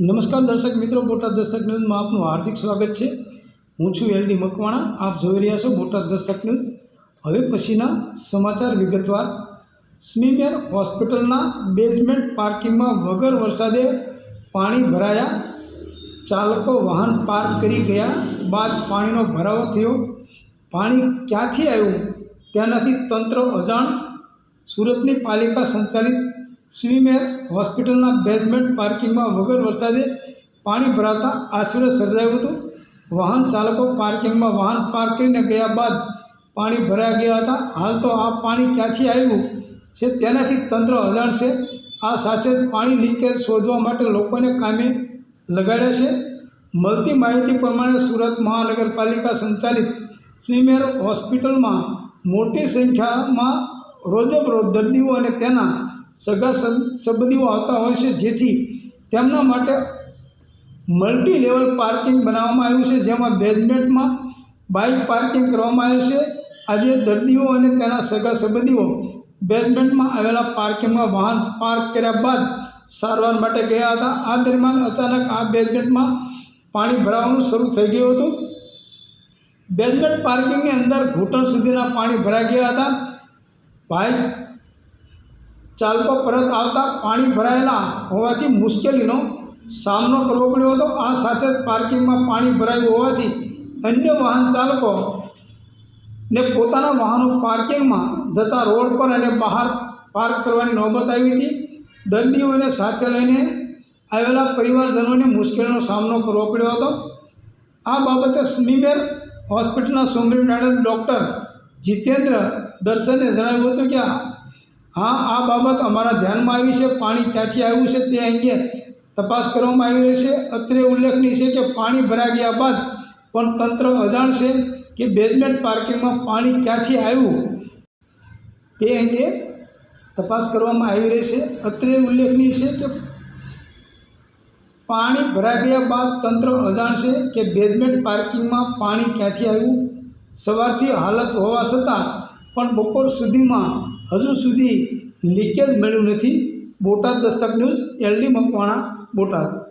નમસ્કાર દર્શક મિત્રો, બોટાદ દસ્તક ન્યૂઝમાં આપનું હાર્દિક સ્વાગત છે. હું છું એલડી મકવાણા, આપ જોઈ રહ્યા છો બોટાદ દસ્તક ન્યૂઝ. હવે પછીના સમાચાર વિગતવાર. સ્મીમેર હોસ્પિટલના બેઝમેન્ટ પાર્કિંગમાં વગર વરસાદે પાણી ભરાયા. ચાલકો વાહન પાર્ક કરી ગયા બાદ પાણીનો ભરાવો થયો. પાણી ક્યાંથી આવ્યું? તેનાથી તંત્ર અજાણ. સુરતની પાલિકા સંચાલિત સ્વીમેર હોસ્પિટલના બેઝમેન્ટ પાર્કિંગમાં વગર વરસાદે પાણી ભરાતા આશ્ચર્ય સર્જાયું હતું. વાહન ચાલકો પાર્કિંગમાં વાહન પાર્ક કરીને ગયા બાદ પાણી ભરાઈ ગયા હતા. હાલ તો આ પાણી ક્યાંથી આવ્યું છે તેનાથી તંત્ર અજાણ છે. આ સાથે જ પાણી લીકેજ શોધવા માટે લોકોને કામે લગાડ્યા છે. મળતી માહિતી પ્રમાણે સુરત મહાનગરપાલિકા સંચાલિત સ્વીમેર હોસ્પિટલમાં મોટી સંખ્યામાં રોજબરોજ દર્દીઓ અને તેના સગા સંબંધીઓ આવતા હોય છે, જેથી તેમના માટે મલ્ટી લેવલ પાર્કિંગ બનાવવામાં આવ્યું છે, જેમાં બેઝમેન્ટમાં બાઇક પાર્કિંગ કરવામાં આવ્યું છે. આજે દર્દીઓ અને તેના સગા સંબંધીઓ બેઝમેન્ટમાં આવેલા પાર્કિંગમાં વાહન પાર્ક કર્યા બાદ સારવાર માટે ગયા હતા. આ દરમિયાન અચાનક આ બેઝમેન્ટમાં પાણી ભરાવાનું શરૂ થઈ ગયું હતું. બેઝમેન્ટ પાર્કિંગની અંદર ઘૂંટણ સુધીના પાણી ભરાઈ ગયા હતા. બાઇક ચાલકો પરત આવતા પાણી ભરાયેલા હોવાથી મુશ્કેલીનો સામનો કરવો પડ્યો હતો. આ સાથે જ પાર્કિંગમાં પાણી ભરાયું હોવાથી અન્ય વાહન ચાલકો ને પોતાના વાહનો પાર્કિંગમાં જતા રોડ પર અને બહાર પાર્ક કરવાની નોબત આવી હતી. દર્દીઓને સાથે લઈને આવેલા પરિવારજનોને મુશ્કેલીનો સામનો કરવો પડ્યો હતો. આ બાબતે સ્મીમેર હોસ્પિટલના સુપ્રિન્ટેન્ડન્ટ ડૉક્ટર જીતેન્દ્ર દર્શને જણાવ્યું હતું કે હા, આ બાબત અમારા ધ્યાનમાં આવી છે, પાણી ક્યાંથી આવ્યું છે તે અંગે તપાસ કરવામાં આવી રહી છે. અત્રે ઉલ્લેખનીય છે કે પાણી ભરાઈ ગયા બાદ પણ તંત્ર અજાણ છે કે બેઝમેન્ટ પાર્કિંગમાં પાણી ક્યાંથી આવ્યું તે અંગે તપાસ કરવામાં આવી રહી છે. અત્રે ઉલ્લેખનીય છે કે પાણી ભરાઈ ગયા બાદ તંત્ર અજાણ છે કે બેઝમેન્ટ પાર્કિંગમાં પાણી ક્યાંથી આવ્યું સવારથી હાલત હોવા છતાં પણ બપોર સુધીમાં હજુ સુધી લીકેજ મળ્યું નથી. Botad Dastak news, LD Makwana, Botad.